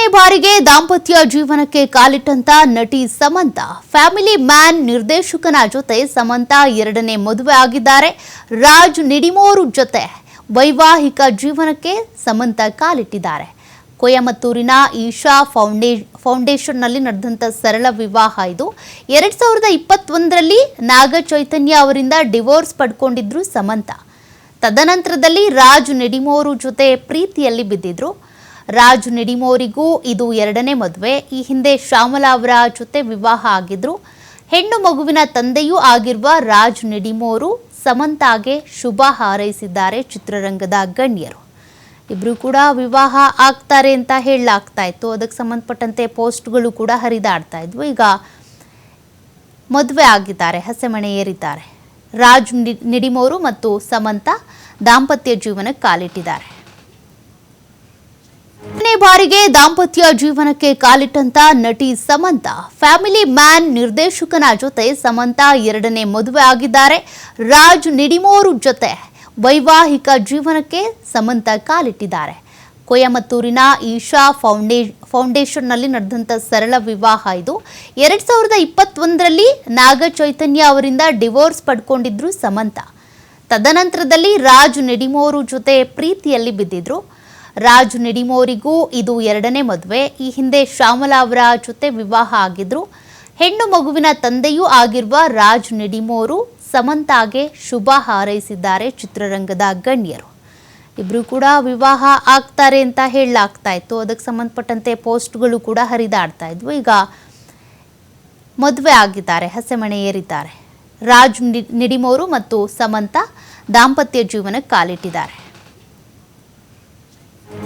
ಎರಡನೇ ಬಾರಿಗೆ ದಾಂಪತ್ಯ ಜೀವನಕ್ಕೆ ಕಾಲಿಟ್ಟಂತ ನಟಿ ಸಮಂತ, ಫ್ಯಾಮಿಲಿ ಮ್ಯಾನ್ ನಿರ್ದೇಶಕನ ಜೊತೆ ಸಮಂತ ಎರಡನೇ ಮದುವೆ ಆಗಿದ್ದಾರೆ. ರಾಜ್ ನಿಡಿಮೋರು ಜೊತೆ ವೈವಾಹಿಕ ಜೀವನಕ್ಕೆ ಸಮಂತ ಕಾಲಿಟ್ಟಿದ್ದಾರೆ. ಕೊಯಮತ್ತೂರಿನ ಈಶಾ ಫೌಂಡೇ ಫೌಂಡೇಶನ್ನಲ್ಲಿ ನಡೆದಂಥ ಸರಳ ವಿವಾಹ ಇದು. ಎರಡು ಸಾವಿರದ ಇಪ್ಪತ್ತೊಂದರಲ್ಲಿ ನಾಗ ಚೈತನ್ಯ ಅವರಿಂದ ಡಿವೋರ್ಸ್ ಪಡ್ಕೊಂಡಿದ್ರು ಸಮಂತ. ತದನಂತರದಲ್ಲಿ ರಾಜ್ ನೆಡಿಮೋರು ಜೊತೆ ಪ್ರೀತಿಯಲ್ಲಿ ಬಿದ್ದಿದ್ರು. ರಾಜ್ ನೆಡಿಮೋರಿಗೂ ಇದು ಎರಡನೇ ಮದುವೆ. ಈ ಹಿಂದೆ ಶ್ಯಾಮಲಾ ಅವರ ಜೊತೆ ವಿವಾಹ ಆಗಿದ್ರು. ಹೆಣ್ಣು ಮಗುವಿನ ತಂದೆಯೂ ಆಗಿರುವ ರಾಜ್ ನೆಡಿಮೋರು ಸಮಂತಾಗೆ ಶುಭ ಹಾರೈಸಿದ್ದಾರೆ ಚಿತ್ರರಂಗದ ಗಣ್ಯರು. ಇಬ್ರು ಕೂಡ ವಿವಾಹ ಆಗ್ತಾರೆ ಅಂತ ಹೇಳಲಾಗ್ತಾ ಇತ್ತು. ಅದಕ್ಕೆ ಸಂಬಂಧಪಟ್ಟಂತೆ ಪೋಸ್ಟ್ಗಳು ಕೂಡ ಹರಿದಾಡ್ತಾ ಇದ್ವು. ಈಗ ಮದುವೆ ಆಗಿದ್ದಾರೆ, ಹಸೆಮಣೆ ಏರಿದ್ದಾರೆ. ರಾಜ್ ನಿಡಿಮೋರು ಮತ್ತು ಸಮಂತ ದಾಂಪತ್ಯ ಜೀವನಕ್ಕೆ ಕಾಲಿಟ್ಟಿದ್ದಾರೆ. ಬಾರಿಗೆ ದಾಂಪತ್ಯ ಜೀವನಕ್ಕೆ ಕಾಲಿಟ್ಟಂತ ನಟಿ ಸಮಂತ. ಫ್ಯಾಮಿಲಿ ಮ್ಯಾನ್ ನಿರ್ದೇಶಕನ ಜೊತೆ ಸಮಂತ ಎರಡನೇ ಮದುವೆ ಆಗಿದ್ದಾರೆ. ರಾಜ್ ನಿಡಿಮೋರು ಜೊತೆ ವೈವಾಹಿಕ ಜೀವನಕ್ಕೆ ಸಮಂತ ಕಾಲಿಟ್ಟಿದ್ದಾರೆ. ಕೊಯಮತ್ತೂರಿನ ಈಶಾ ಫೌಂಡೇ, ಫೌಂಡೇಶನ್ನಲ್ಲಿ ನಡೆದಂಥ ಸರಳ ವಿವಾಹ ಇದು. ಎರಡು ಸಾವಿರದ ಇಪ್ಪತ್ತೊಂದರಲ್ಲಿ ನಾಗ ಚೈತನ್ಯ ಅವರಿಂದ ಡಿವೋರ್ಸ್ ಪಡ್ಕೊಂಡಿದ್ರು ಸಮಂತ. ತದನಂತರದಲ್ಲಿ ರಾಜ್ ನೆಡಿಮೋರು ಜೊತೆ ಪ್ರೀತಿಯಲ್ಲಿ ಬಿದ್ದಿದ್ರು. ರಾಜ್ ನಿಡಿಮೋರಿಗೂ ಇದು ಎರಡನೇ ಮದುವೆ. ಈ ಹಿಂದೆ ಶ್ಯಾಮಲಾ ಅವರ ಜೊತೆ ವಿವಾಹ ಆಗಿದ್ರು. ಹೆಣ್ಣು ಮಗುವಿನ ತಂದೆಯೂ ಆಗಿರುವ ರಾಜ್ ನಿಡಿಮೋರು ಸಮಂತಾಗೆ ಶುಭ ಹಾರೈಸಿದ್ದಾರೆ ಚಿತ್ರರಂಗದ ಗಣ್ಯರು. ಇಬ್ರು ಕೂಡ ವಿವಾಹ ಆಗ್ತಾರೆ ಅಂತ ಹೇಳಲಾಗ್ತಾ ಇತ್ತು. ಅದಕ್ಕೆ ಸಂಬಂಧಪಟ್ಟಂತೆ ಪೋಸ್ಟ್ಗಳು ಕೂಡ ಹರಿದಾಡ್ತಾ ಇದ್ವು. ಈಗ ಮದುವೆ ಆಗಿದ್ದಾರೆ, ಹಸೆಮಣೆ ಏರಿದ್ದಾರೆ. ರಾಜ್ ನಿಡಿಮೋರು ಮತ್ತು ಸಮಂತ ದಾಂಪತ್ಯ ಜೀವನಕ್ಕೆ ಕಾಲಿಟ್ಟಿದ್ದಾರೆ.